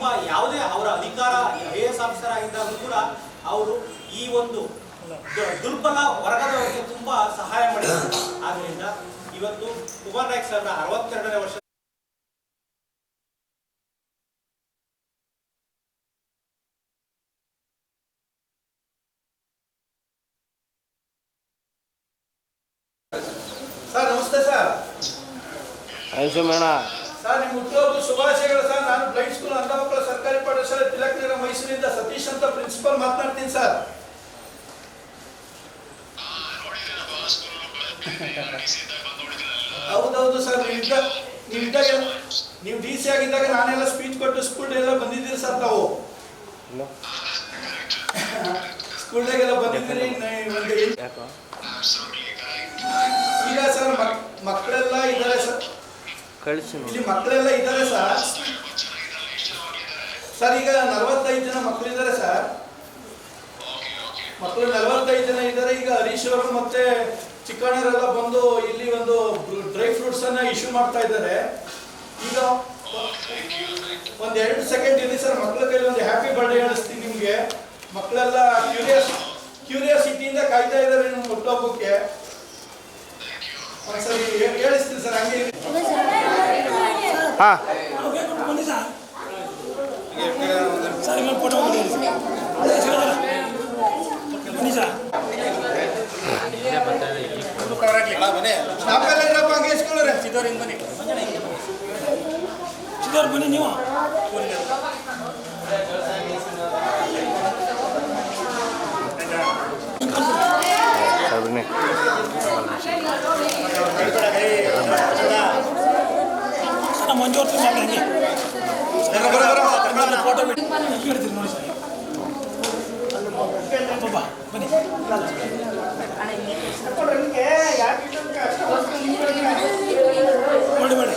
ತುಂಬಾ ಯಾವುದೇ ಅವರ ಅಧಿಕಾರ ಐ ಎಸ್ ಆಫೀಸರ್ ಆಗಿದ್ದಾಗ ಕೂಡ ಅವರು ಈ ಒಂದು ದುರ್ಬಲ ವರ್ಗದವರಿಗೆ ತುಂಬಾ ಸಹಾಯ ಮಾಡಿದ್ದಾರೆ. ಆದ್ರಿಂದ ಇವತ್ತು ಕುಮಾರ್ ನಾಯಕ್ ಸಾಹೇಬ್ರ ಅರವತ್ತೆರಡನೇ ವರ್ಷ ಸರ್ ನಮಸ್ತೆ ಸರ್. ಐಸು ಮೇಣ ಸರ್ ನಿಮ್ಮ ಹುಟ್ಟುಹಬ್ಬ ಶುಭಾಶಯಗಳು ಸರ್. ನಾನು ಬ್ಲೈಂಡ್ ಸ್ಕೂಲ್ ಅಂಧಮಕ್ಕಳ ಸರ್ಕಾರಿ ಪಾಠಶಾಲೆ ತಿಲಕ್ ನಗರ ಮೈಸೂರಿಂದ ಸತೀಶ್ ಅಂತ ಪ್ರಿನ್ಸಿಪಲ್ ಮಾತನಾಡ್ತೀನಿ ಸರ್. ಹೌದೌದು ಸರ್ ನೀವು ಇದ್ದ ನೀವು ಇದ್ದಾಗ ನೀವು ಡಿ ಸಿ ಆಗಿದ್ದಾಗ ನಾನೆಲ್ಲ ಸ್ಪೀಚ್ ಕೊಟ್ಟು ಸ್ಕೂಲ್ ಎಲ್ಲ ಬಂದಿದ್ದೀರಿ ಸರ್ ತಾವು. ಸ್ಕೂಲ್ ಡೇಗೆಲ್ಲ ಬಂದಿದ್ದೀರಿ ಈಗ ಸರ್ ಮಕ್- ಮಕ್ಕಳೆಲ್ಲ ಇದ್ದಾರೆ ಸರ್. ಕಳಿಸಿ ಇಲ್ಲಿ ಮಕ್ಕಳೆಲ್ಲ ಇದ್ದಾರೆ ಸರ್ ಸರ್ ಈಗ ನಲವತ್ತೈದು ಜನ ಮಕ್ಕಳಿದ್ದಾರೆ ಸರ್ ಮಕ್ಕಳು ನಲವತ್ತೈದು ಜನ ಇದ್ದಾರೆ. ಈಗ ಹರೀಶ್ ಅವರು ಮತ್ತೆ ಚಿಕ್ಕಣ್ಣರೆಲ್ಲ ಬಂದು ಇಲ್ಲಿ ಒಂದು ಡ್ರೈ ಫ್ರೂಟ್ಸ್ ಅನ್ನ ಇಶ್ಯೂ ಮಾಡ್ತಾ ಇದ್ದಾರೆ. ಈಗ ಒಂದ್ ಎರಡು ಸೆಕೆಂಡ್ ಇಲ್ಲಿ ಸರ್ ಮಕ್ಕಳ ಕೈಲಿ ಒಂದು ಹ್ಯಾಪಿ ಬರ್ಡೇ ಹೇಳಿಸ್ತೀನಿ ನಿಮ್ಗೆ. ಮಕ್ಕಳೆಲ್ಲ ಕ್ಯೂರಿಯಸ್ ಕ್ಯೂರಿಯಾಸಿಟಿಯಿಂದ ಕಾಯ್ತಾ ಇದ್ದಾರೆ ನಿಮ್ಮ ಹುಟ್ಟುಹಬ್ಬಕ್ಕೆ. ಒಂದ್ಸರಿ ಹೇಳಿಸ್ತೀನಿ ಸರ್ ಹಂಗೆ. ಹಾ. ಬನ್ನಿ ನೀವು ಬನ್ನಿ ಸರ್ ಮಂಜು ಅವ್ರ ಹಂಗೆ ಫೋಟೋ ಬಿಡಿ ಹೇಳ್ತೀನಿ ನೋಡಿ ಸರ್ ಅಬ್ಬಬ್ಬ, ಬನ್ನಿ ಸರ್ ಮಾಡಿ.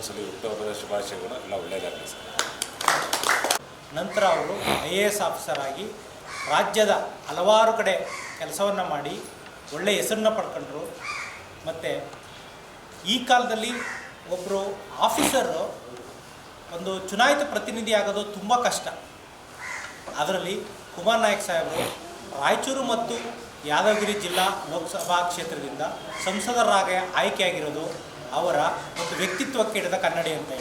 ಇನ್ನೊಂದ್ಸಲ ಹುಟ್ಟುಹಬ್ಬದ ಶುಭಾಶಯಗಳು. ಎಲ್ಲ ಒಳ್ಳೆಯದಾಗಲಿ ಸರ್. ನಂತರ ಅವರು ಐ ಎ ಎಸ್ ಆಫೀಸರ್ ಆಗಿ ರಾಜ್ಯದ ಹಲವಾರು ಕಡೆ ಕೆಲಸವನ್ನು ಮಾಡಿ ಒಳ್ಳೆಯ ಹೆಸರನ್ನ ಪಡ್ಕೊಂಡ್ರು. ಮತ್ತು ಈ ಕಾಲದಲ್ಲಿ ಒಬ್ಬರು ಆಫೀಸರು ಒಂದು ಚುನಾಯಿತ ಪ್ರತಿನಿಧಿ ಆಗೋದು ತುಂಬ ಕಷ್ಟ. ಅದರಲ್ಲಿ ಕುಮಾರ್ ನಾಯಕ್ ಸಾಹೇಬರು ರಾಯಚೂರು ಮತ್ತು ಯಾದಗಿರಿ ಜಿಲ್ಲಾ ಲೋಕಸಭಾ ಕ್ಷೇತ್ರದಿಂದ ಸಂಸದರಾಗಿ ಆಯ್ಕೆಯಾಗಿರೋದು ಅವರ ಒಂದು ವ್ಯಕ್ತಿತ್ವಕ್ಕೆ ಹಿಡಿದ ಕನ್ನಡಿ ಅಂತ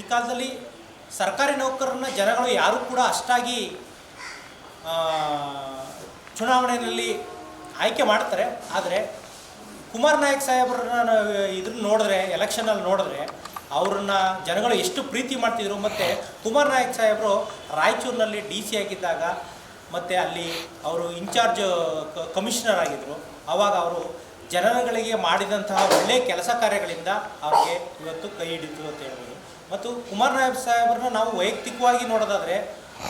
ಈ ಕಾಲದಲ್ಲಿ ಸರ್ಕಾರಿ ನೌಕರರನ್ನ ಜನಗಳು ಯಾರೂ ಕೂಡ ಅಷ್ಟಾಗಿ ಚುನಾವಣೆಯಲ್ಲಿ ಆಯ್ಕೆ ಮಾಡ್ತಾರೆ. ಆದರೆ ಕುಮಾರ್ ನಾಯಕ್ ಸಾಹೇಬ್ರನ್ನ ಇದ್ರ ನೋಡಿದ್ರೆ ಎಲೆಕ್ಷನಲ್ಲಿ ನೋಡಿದ್ರೆ ಅವ್ರನ್ನ ಜನಗಳು ಎಷ್ಟು ಪ್ರೀತಿ ಮಾಡ್ತಿದ್ರು. ಮತ್ತು ಕುಮಾರ್ ನಾಯಕ್ ಸಾಹೇಬರು ರಾಯಚೂರಿನಲ್ಲಿ ಡಿ ಸಿ ಆಗಿದ್ದಾಗ ಮತ್ತು ಅಲ್ಲಿ ಅವರು ಇನ್ಚಾರ್ಜ್ ಕಮಿಷನರ್ ಆಗಿದ್ದರು ಆವಾಗ ಅವರು ಜನಗಳಿಗೆ ಮಾಡಿದಂತಹ ಒಳ್ಳೆಯ ಕೆಲಸ ಕಾರ್ಯಗಳಿಂದ ಅವರಿಗೆ ಇವತ್ತು ಕೈ ಹಿಡಿತು ಅಂತ ಹೇಳ್ಬೋದು. ಮತ್ತು ಕುಮಾರ್ ನಾಯಕ್ ಸಾಹೇಬ್ರನ್ನ ನಾವು ವೈಯಕ್ತಿಕವಾಗಿ ನೋಡೋದಾದರೆ,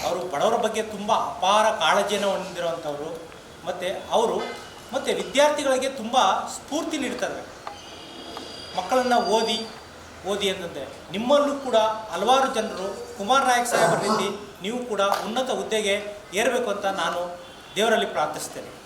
ಅವರು ಬಡವರ ಬಗ್ಗೆ ತುಂಬ ಅಪಾರ ಕಾಳಜಿಯನ್ನು ಹೊಂದಿರುವಂಥವ್ರು. ಮತ್ತು ಅವರು, ಮತ್ತು ವಿದ್ಯಾರ್ಥಿಗಳಿಗೆ ತುಂಬ ಸ್ಫೂರ್ತಿ ನೀಡ್ತಾರೆ. ಮಕ್ಕಳನ್ನು ಓದಿ ಓದಿ ಅಂತಂದರೆ ನಿಮ್ಮಲ್ಲೂ ಕೂಡ ಹಲವಾರು ಜನರು ಕುಮಾರ್ ನಾಯಕ್ ಸಾಹೇಬರ ನೀವು ಕೂಡ ಉನ್ನತ ಹುದ್ದೆಗೆ ಏರಬೇಕು ಅಂತ ನಾನು ದೇವರಲ್ಲಿ ಪ್ರಾರ್ಥಿಸ್ತೇನೆ.